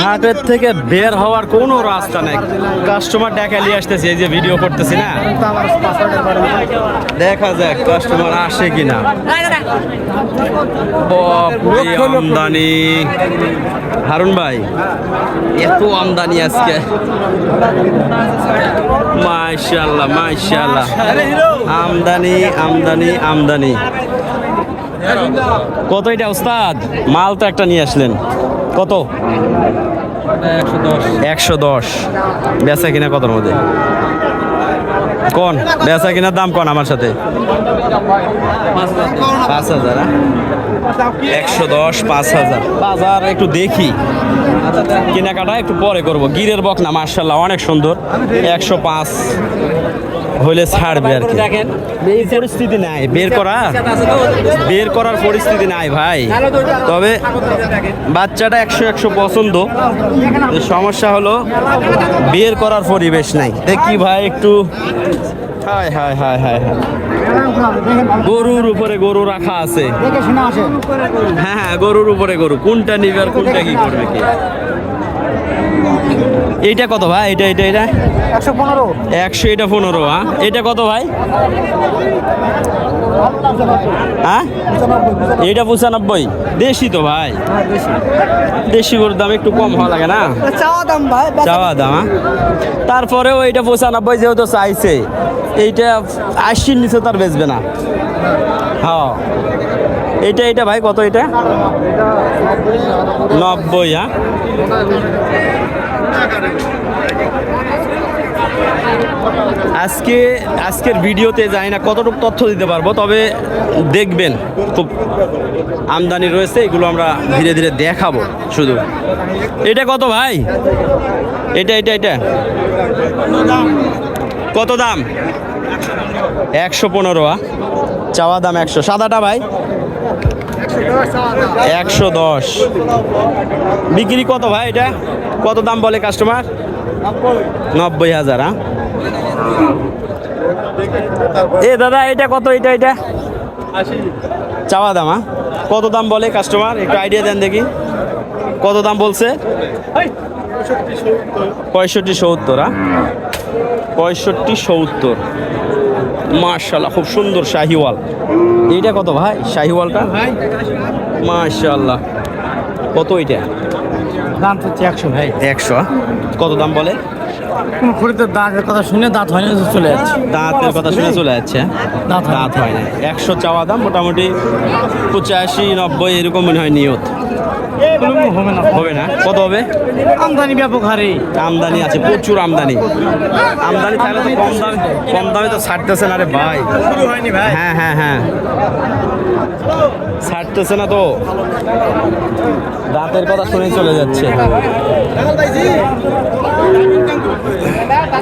হাটের থেকে বের হওয়ার কোনো রাস্তা নেই। কাস্টমার ডেকে নিয়ে আসতেছে, এই যে ভিডিও করতেছি না? দেখা যাক কাস্টমার আসে কিনা। আমদানি। হারুন ভাই, এত আমদানি আজকে। মাশাল্লাহ মাশাল্লাহ আমদানি আমদানি আমদানি। কত এটা, ওস্তাদ? মাল তো একটা নিয়ে আসলেন। কত? একশো দশ। একশো দশ। বেচা কিনা কতর মধ্যে? কোন? বেচা কিনার দাম কোন আমার সাথে? পাঁচ হাজার। একশো দশ পাঁচ হাজার। বাজার একটু দেখি। কেনাকাটা একটু পরে করব। গিরের বক না মার্শাল্লাহ অনেক সুন্দর। একশো পাঁচ হইলে ছাড়বে আর কি। দেখেন এই পরিস্থিতি নাই। বের করা? বের করার পরিস্থিতি নাই ভাই। তবে বাচ্চাটা একশো একশো পছন্দ। সমস্যা হলো বের করার পরিবেশ নাই। দেখি ভাই একটু হায় হাই হাই হায় হায়। গরুর উপরে গরু রাখা আছে। হ্যাঁ হ্যাঁ গরুর উপরে গরু। কোনটা নিবে আর কোনটা কি করবে কি? এইটা কত ভাই? এটা এটা এটা একশো পনেরো। একশো এটা পনেরো হ্যাঁ? এটা কত ভাই? হ্যাঁ? এটা পঁচানব্বই। দেশি তো ভাই। দেশি। গরুর দাম একটু কম হওয়া লাগে না? চাওয়া দাম ভাই চাওয়া দাম হ্যাঁ? তারপরেও এইটা পঁচানব্বই যেহেতু চাইছে এইটা আশির নিচে তার বেচবে না। হ্যাঁ। এইটা এইটা ভাই কত এটা নব্বই হ্যাঁ? আজকে আজকের ভিডিওতে যাই না কতটুকু তথ্য দিতে পারব, তবে দেখবেন খুব আমদানি রয়েছে, এগুলো আমরা ধীরে ধীরে দেখাবো শুধু। এটা কত ভাই? এটা এটা এটা। কত দাম? একশো পনেরো চাওয়া দাম একশো। সাদাটা ভাই? একশো দশ। বিক্রি কত ভাই এটা? কত দাম বলে কাস্টমার নব্বই হাজার হ্যাঁ? এ দাদা, এটা কত? এটা এটা? চাওয়া দাম হ্যাঁ? কত দাম বলে কাস্টমার একটু আইডিয়া দেন দেখি। কত দাম বলছে? পঁয়ষট্টি সত্তর হ্যাঁ? পঁয়ষট্টি সত্তর মার্শাল্লাহ খুব সুন্দর শাহিওয়াল। এইটা কত ভাই শাহিওয়ালটা? মার্শাল্লাহ কত এইটা দাম হচ্ছে একশো ভাই। একশো কত দাম বলে? দাঁতের কথা শুনে দাঁত হয় না চলে যাচ্ছে। দাঁতের কথা শুনে চলে যাচ্ছে? দাঁত দাঁত হয় না একশো চাওয়া দাম মোটামুটি পঁচাশি নব্বই এরকম মনে হয় নিয়ত। হবে না। হবে না। কত হবে? আমদানি ব্যাপক হারে। আমদানি আছে প্রচুর আমদানি। আমদানি তাহলে তো কম দাম কম দামে তো ছাড়তেছে না রে ভাই। শুরু হয়নি ভাই। হ্যাঁ হ্যাঁ হ্যাঁ। ছাড়তেছে না তো। দাঁতের কথা শুনে চলে যাচ্ছে।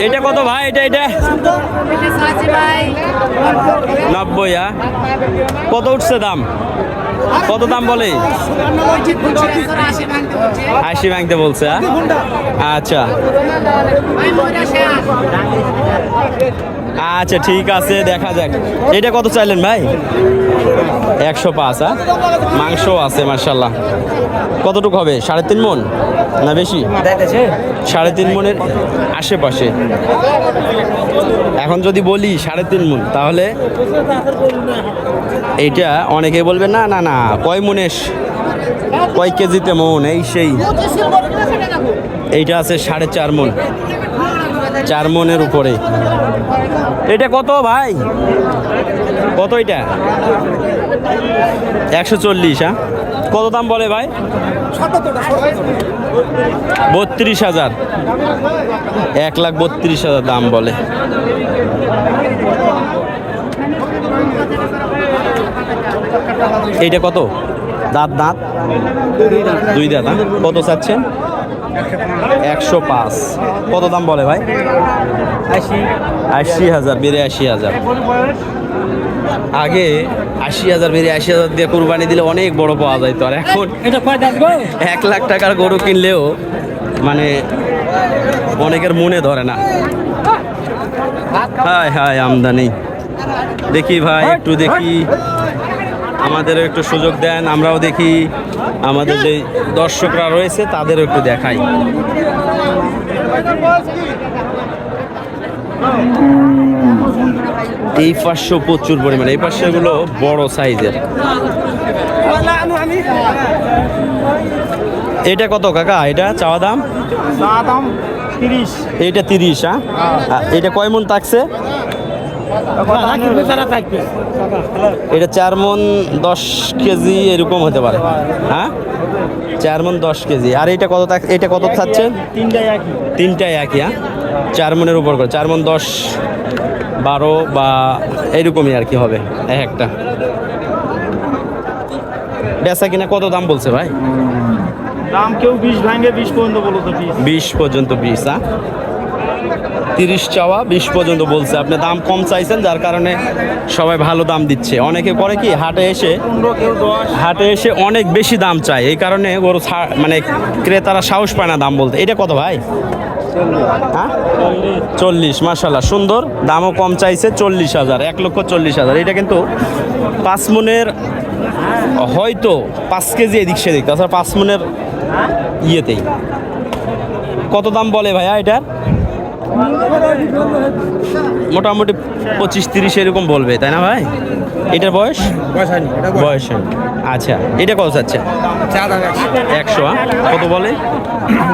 এটা কত ভাই? এটা এটা? নব্বই হ্যাঁ? কত উঠছে দাম? কত দাম বলে? আশি ভাঙতে বলছে হ্যাঁ? আচ্ছা। আচ্ছা ঠিক আছে, দেখা যাক। এটা কত চাইলেন ভাই? একশো পাঁচ হ্যাঁ? মাংস আছে মার্শাল্লাহ কতটুকু হবে? সাড়ে তিন মন না বেশি? সাড়ে তিন মনের আশেপাশে। এখন যদি বলি সাড়ে তিন মন, তাহলে এইটা অনেকে বলবে, না না না, কয় মনের? কয় কেজিতে মন? এই সেই। এইটা আছে সাড়ে চার মন। চার মনের উপরে। এটা কত ভাই? কত এটা? একশো চল্লিশ হ্যাঁ? কত দাম বলে ভাই? বত্রিশ হাজার। এক লাখ বত্রিশ হাজার দাম বলে। এইটা কত? দাঁত দাঁত? দুই দাঁত হ্যাঁ? কত চাচ্ছেন? একশো পাঁচ। কত দাম বলে ভাই? আশি। হাজার বেড়ে আশি হাজার। আগে আশি হাজার বেড়ে আশি হাজার দিয়ে কোরবানি দিলে অনেক বড় পাওয়া যায় তো আর এখন এক লাখ টাকার গরু কিনলেও মানে অনেকের মনে ধরে না। হায় হায় আমদানি। দেখি ভাই একটু দেখি। আমাদেরও একটু সুযোগ দেন আমরাও দেখি আমাদের যে দর্শকরা রয়েছে তাদেরও একটু দেখাই। এই পাঁচশো প্রচুর পরিমাণে এই পাশে গুলো বড় সাইজের। এটা কত কাকা? এটা চাওয়া দাম? দাম তিরিশ। এইটা তিরিশ হ্যাঁ। এটা কয় মন থাকছে? এটা চার মন দশ কেজি এরকম হতে পারে। হ্যাঁ? চার মন দশ কেজি। আর এটা কত এটা কত থাকছে? তিনটাই একই। একই হ্যাঁ? চার মনের উপর করে। চার মন দশ বারো বা এরকমই আর কি হবে এক একটা। বেচা কিনা কত দাম বলছে ভাই? দাম কেউ বিশ ভাঙে বিশ পর্যন্ত বলো তো বিশ পর্যন্ত বিশ হ্যাঁ? তিরিশ চাওয়া, বিশ পর্যন্ত বলছে। আপনি দাম কম চাইছেন, যার কারণে সবাই ভালো দাম দিচ্ছে। অনেকে করে কি, হাটে এসে হাটে এসে অনেক বেশি দাম চায়। এই কারণে ওর মানে ক্রেতারা সাহস পায় না দাম বলতে। এটা কত ভাই? হ্যাঁ? চল্লিশ মাসাল্লাহ সুন্দর। দামও কম চাইছে, চল্লিশ হাজার, এক লক্ষ চল্লিশ হাজার। এটা কিন্তু পাঁচ মনের হয়তো পাঁচ কেজি এদিক সেদিক। তাছাড়া পাঁচ মনের ইয়েতেই। কত দাম বলে ভাইয়া এটার? মোটামুটি পঁচিশ তিরিশ এরকম বলবে তাই না ভাই? এটার বয়স? বয়স হয়নি। আচ্ছা এটা কত চাচ্ছে একশো? কত বলে?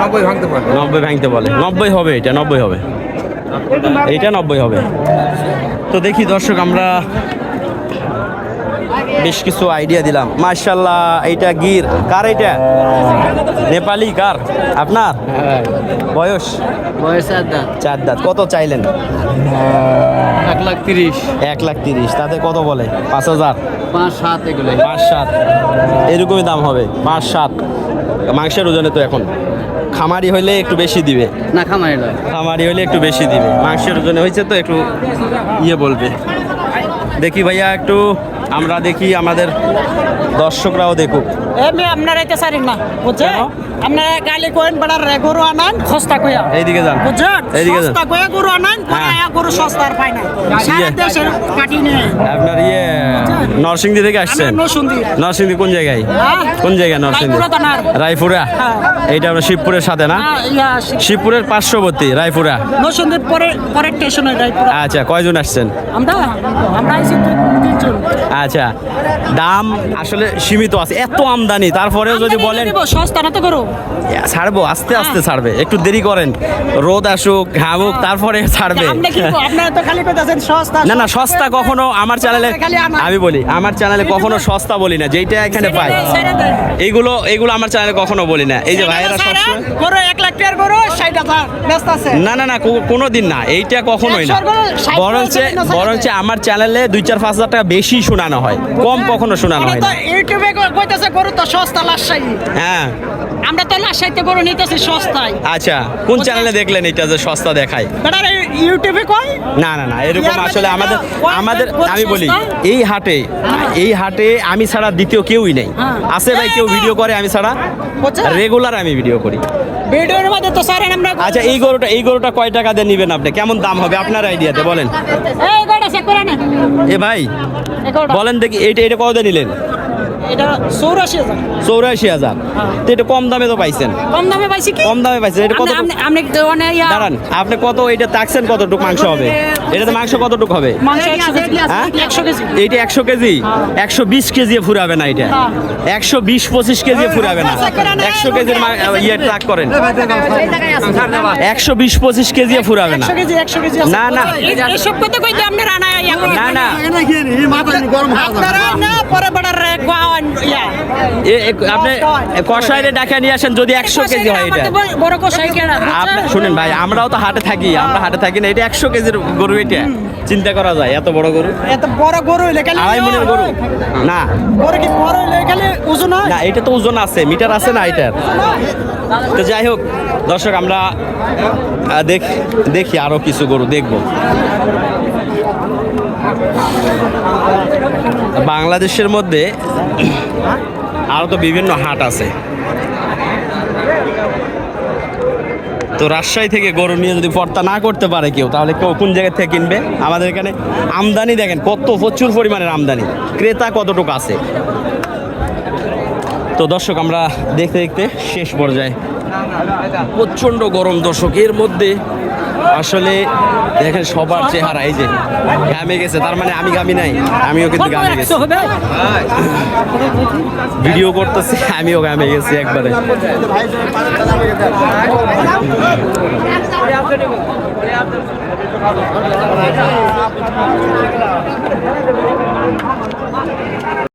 নব্বই ভাঙতে পারে নব্বই ভাঙতে বলে। নব্বই হবে এটা নব্বই হবে। এটা নব্বই হবে। তো দেখি দর্শক আমরা বেশ কিছু আইডিয়া দিলাম। মার্শাল্লাহ এইটা গির। কার এটা নেপালি কার? আপনার? বয়স? বয়স চার দাঁত। কত চাইলেন? এক লাখ তিরিশ। এক লাখ তিরিশ। তাতে কত বলে? পাঁচ হাজার? পাঁচ সাত এগুলো পাঁচ সাত। এরকমই দাম হবে। পাঁচ সাত। মাংসের ওজনে তো এখন। খামারি হইলে একটু বেশি দিবে। না খামাই লয় খামারি হইলে একটু বেশি দিবে। মাংসের ওজনে হয়েছে তো একটু ইয়ে বলবে। দেখি ভাইয়া একটু আমরা দেখি আমাদের দর্শকরাও দেখুক। এমনি আপনারা এটা সারেন না বুঝছে কেন? আপনারা গালি বেড়ার গরু আনান সস্তা কইয়া। এইদিকে যান। বুঝছেন? এইদিকে যান। সস্তা কইয়া গরু আনান পরে হ্যাঁ। গরু সস্তা আর পায় না। সারা ইয়ে। দেশের কাটি নিয়ে। আপনার ইয়ে নরসিংদী থেকে আসছেন? নরসিংদী। নরসিংদী কোন জায়গায়? হ্যাঁ? কোন জায়গায় নরসিংদী? রায়পুরা হ্যাঁ। এইটা আমরা শিবপুরের সাথে না? শিবপুরের পার্শ্ববর্তী রায়পুরা। নসুন্দির পরে পরের স্টেশনে রায়পুরা। আচ্ছা কয়জন আসছেন? আমরা আমরা আইছি তিনজন। আচ্ছা দাম আসলে সীমিত আছে এত আমদানি তারপরেও যদি বলেন তো গরু? ছাড়বো আস্তে আস্তে ছাড়বে একটু দেরি করেন রোদ আসুক ঘামুক তারপরে ছাড়বে। আপনি কি আপনারা তো খালি কইতাছেন সস্তা না না সস্তা। কখনো আমার চ্যানেলে আমি বলি আমার চ্যানেলে কখনো সস্তা বলি না যেইটা এখানে পাই। এইগুলো এইগুলো আমার চ্যানেলে কখনো বলি না। এই যে ভাইয়েরা না না না কোনো দিন না এইটা কখনোই না। বরঞ্চ বরঞ্চ আমার চ্যানেলে দুই চার পাঁচ হাজার টাকা বেশি শোনানো। হয়। কম কখনো শোনানো হয় না। ইউটিউবে কইতাছে গরু তো সস্তা লাশাই হ্যাঁ। আমরা তো লাশাইতে গরু নিতেছি সস্তায়। আচ্ছা কোন চ্যানেলে দেখলেন এটা যে সস্তা দেখায়? বেটার ইউটিউবে কই না না না এরকম আসলে আমাদের আমাদের আমি বলি এই হাটে এই হাটে আমি ছাড়া দ্বিতীয় কেউই নেই। হ্যাঁ। আছে ভাই কেউ ভিডিও করে আমি ছাড়া রেগুলার আমি ভিডিও করি। ভিডিওর মধ্যে তো স্যার আমরা আচ্ছা এই গরুটা এই গরুটা কয় টাকা দিয়ে নেবেন আপনি? কেমন দাম হবে? আপনার আইডিয়াতে বলেন। এই গরুটা চেক করে না। এ ভাই বলেন দেখি এইটা এটা কত দিয়ে নিলেন? এটা চৌরাশি হাজার। চৌরাশি হাজার। তো এটা কম দামে তো পাইছেন? কম দামে পাইছি কি? কম দামে পাইছেন। এটা কত আপনি- আপনি আপনি তো দাঁড়ান। আপনি কত এটা তাকছেন কতটুক মাংস হবে? এটাতে মাংস কতটুক হবে? একশো কেজি? একশো কেজি। এইটা একশো কেজি? একশো বিশ কেজি ফুরাবে না এটা। একশো বিশ পঁচিশ কেজি ফুরাবে না। একশো কেজির ইয়ে ট্রাক করেন। একশো বিশ পঁচিশ কেজি ফুরাবে। না। না আপনারা না পরে বেটার গাওয়ান ইয়া। আপনি ডাকা নিয়ে আসেন যদি একশো কেজি হয় এটা। বড়- বড় কষাই কেনা শুনেন ভাই আমরাও তো হাটে থাকি আমরা হাটে থাকি না এটা একশো কেজির গরু এটা। চিন্তা করা যায় এত বড় গরু? এত বড় গরু হইলে খালি আড়াই মনের গরু। না। গরু কি বড় হইলে খালি ওজন হয়? না এটা তো ওজন আছে মিটার আছে না এটার। তো যাই হোক দর্শক আমরা দেখ দেখি আরও কিছু গরু দেখব। বাংলাদেশের মধ্যে আরও তো বিভিন্ন হাট আছে। তো রাজশাহী থেকে গরু নিয়ে যদি পর্তা না করতে পারে কেউ, তাহলে কেউ কোন জায়গা থেকে কিনবে? আমাদের এখানে আমদানি দেখেন, কত প্রচুর পরিমাণের আমদানি। ক্রেতা কতটুকু আছে? তো দর্শক, আমরা দেখতে দেখতে শেষ পর্যায়ে। প্রচণ্ড গরম দর্শক, এর মধ্যে আসলে দেখেন সবার চেহারা এই যে ঘামে গেছে তার মানে আমি ঘামি নাই আমিও কিন্তু ঘামে গেছি। ভিডিও করতেছি আমিও ঘামে গেছি একবারে।